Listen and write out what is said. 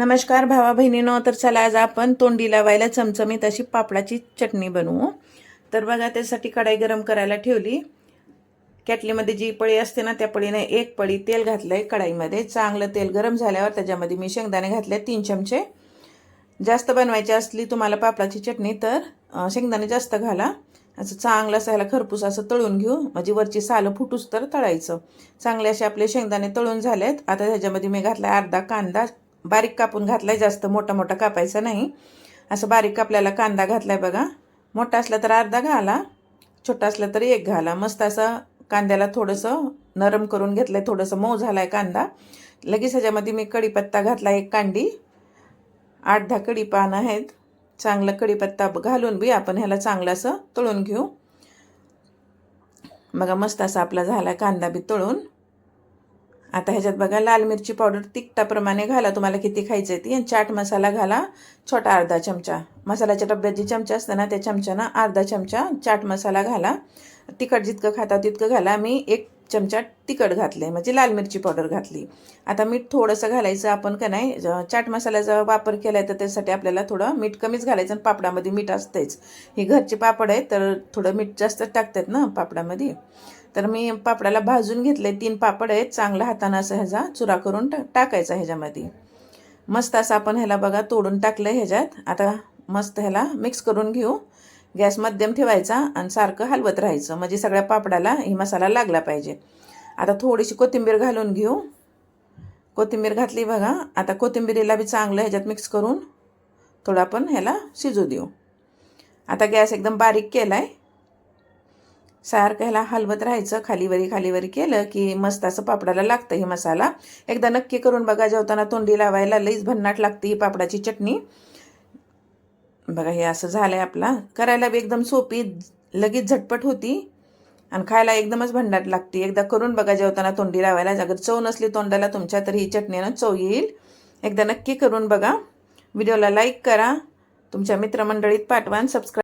नमस्कार भावा बहिणीनो तर चला आज आपण तोंडी लावायला चमचमीत अशी पापडाची चटणी बनवू. तर बघा त्यासाठी कढाई गरम करायला ठेवली. कॅटलीमध्ये जी पळी असते ना त्या पळीने एक पळी तेल घातलं आहे कढाईमध्ये. चांगलं तेल गरम झाल्यावर त्याच्यामध्ये मी शेंगदाणे घातले तीन चमचे. जास्त बनवायची असली तुम्हाला पापडाची चटणी तर शेंगदाणे जास्त घाला. असं चांगलं असं ह्याला खरपूस असं तळून घेऊ. म्हणजे वरची सालं फुटूस तर तळायचं. चांगले असे आपले शेंगदाणे तळून झालेत. आता ह्याच्यामध्ये मी घातला अर्धा कांदा बारीक कापून घातलाय जास्त मोठा मोठा कापायचा नाही. असं बारीक कापल्याला कांदा घातलाय बघा. मोठा असला तर अर्धा घाला छोटा असला तर एक घाला. मस्त असं कांद्याला थोडंसं नरम करून घेतलंय थोडंसं मऊ झालाय कांदा. लगेच ह्याच्यामध्ये मी कढीपत्ता घातला एक कांडी. आठ दहा कढी पानं आहेत. चांगलं कढीपत्ता घालून बी आपण ह्याला चांगलं असं तळून घेऊ. बघा मस्त असा आपला झाला कांदा बी तळून. आता ह्याच्यात बघा लाल मिरची पावडर तिखटाप्रमाणे घाला. तुम्हाला किती खायचं आहे ती. आणि चाट मसाला घाला छोटा अर्धा चमचा. मसाल्याच्या डब्यात जी चमचा असतं ना त्या चमच्यानं अर्धा चमचा चाट मसाला घाला. तिखट जितकं खाता तितकं घाला. मी एक चमचा तिखट घातले म्हणजे लाल मिरची पावडर घातली. आता मीठ थोडंसं घालायचं आपण का नाही चाट मसाल्याचा वापर केला आहे तर त्यासाठी आपल्याला थोडं मीठ कमीच घालायचं आणि पापडामध्ये मीठ असतेच हे घरचे पापड आहे तर थोडं मीठ जास्त टाकतात ना पापडामध्ये. तर मी पापडाला भाजून घेतले तीन पापड आहेत चांगला हातानं असं ह्याचा चुरा करून टा टाकायचा ह्याच्यामध्ये. मस्त असं आपण ह्याला बघा तोडून टाकलं ह्याच्यात. आता मस्त ह्याला मिक्स करून घेऊ. गॅस मध्यम ठेवायचा आणि सारखं हलवत राहायचं. म्हणजे सगळ्या पापडाला ही मसाला लागला पाहिजे. आता थोडीशी कोथिंबीर घालून घेऊ. कोथिंबीर घातली बघा. आता कोथिंबीरीला बी चांगलं ह्याच्यात मिक्स करून थोडं आपण ह्याला शिजू देऊ. आता गॅस एकदम बारीक केला आहे सारखं ह्याला हलवत राहायचं. खालीवरी खालीवरी केलं की मस्त असं पापडाला लागतं ही मसाला. एकदा नक्की करून बघा. जेवताना तोंडी लावायला लईच भन्नाट लागते ही पापडाची चटणी. बघा हे असं झालं आहे आपला. करायला बी एकदम सोपी लगेच झटपट होती. आणि खायला एकदमच भंडाट लागते. एकदा करून बघा जेवताना तोंडी लावायला. अगर चव नसली तोंडाला तुमच्या तर ही चटणीनं चव येईल. एकदा नक्की करून बघा. व्हिडिओला लाईक करा. तुमच्या मित्रमंडळीत पाठवा आणि सबस्क्राईब